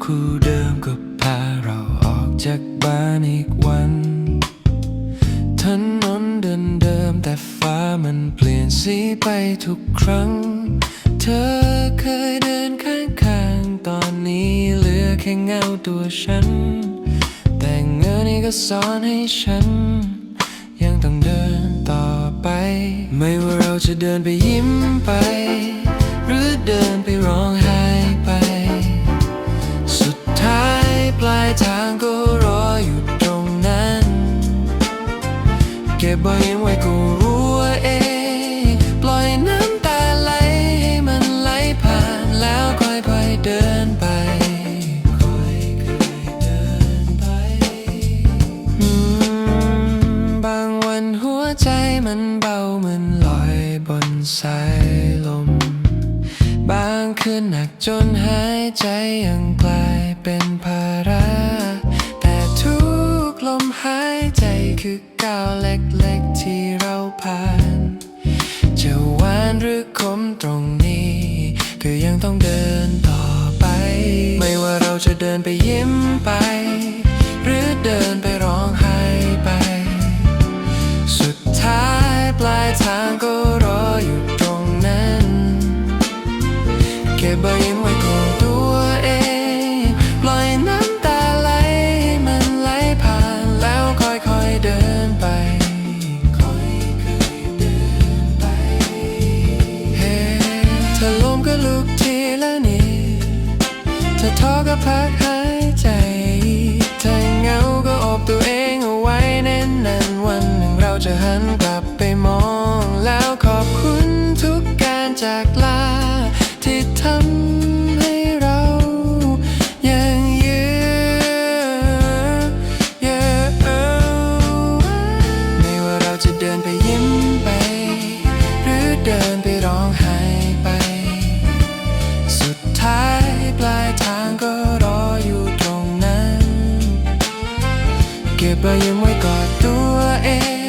เขาเดิมก็พาเราออกจากบ้านอีกวันถนนเดินเดิมแต่ฟ้ามันเปลี่ยนสีไปทุกครั้ง เธอเคยเดินข้างๆ ตอนนี้เหลือแค่เงาตัวฉัน แต่เงานี้ก็สอนให้ฉัน ยังต้องเดินต่อไป ไม่ว่าเราจะเดินไปยิ้มไป หรือเดินไปร้อง ก็บไว้ไว้ก็รู้ว่าเองปล่อยน้ำตาไหลให้มันไหลผ่านแล้วค่อยๆเดินไปค่อยๆเดินไปบางวันหัวใจมันเบาเหมือนลอยบนสายลม บางคืนหนักจนหายใจยังกลายเป็นภาระ คือก้าวเล็กๆที่เราผ่าน จะหวานหรือขมตรงนี้ ก็ยังต้องเดินต่อไป ไม่ว่าเราจะเดินไปยิ้ม ถ้าท้อก็พักหายใจ ถ้าเหงาก็อบตัวเองเอาไว้แน่นนันวันหนึ่งเราจะหันกลับไปมอง แล้วขอบคุณทุกการจากลา ที่ทำให้เรายังยืนไม่ว่าเราจะเดินไปยิ้ม เก็บใบยังไว้กอดตัวเอง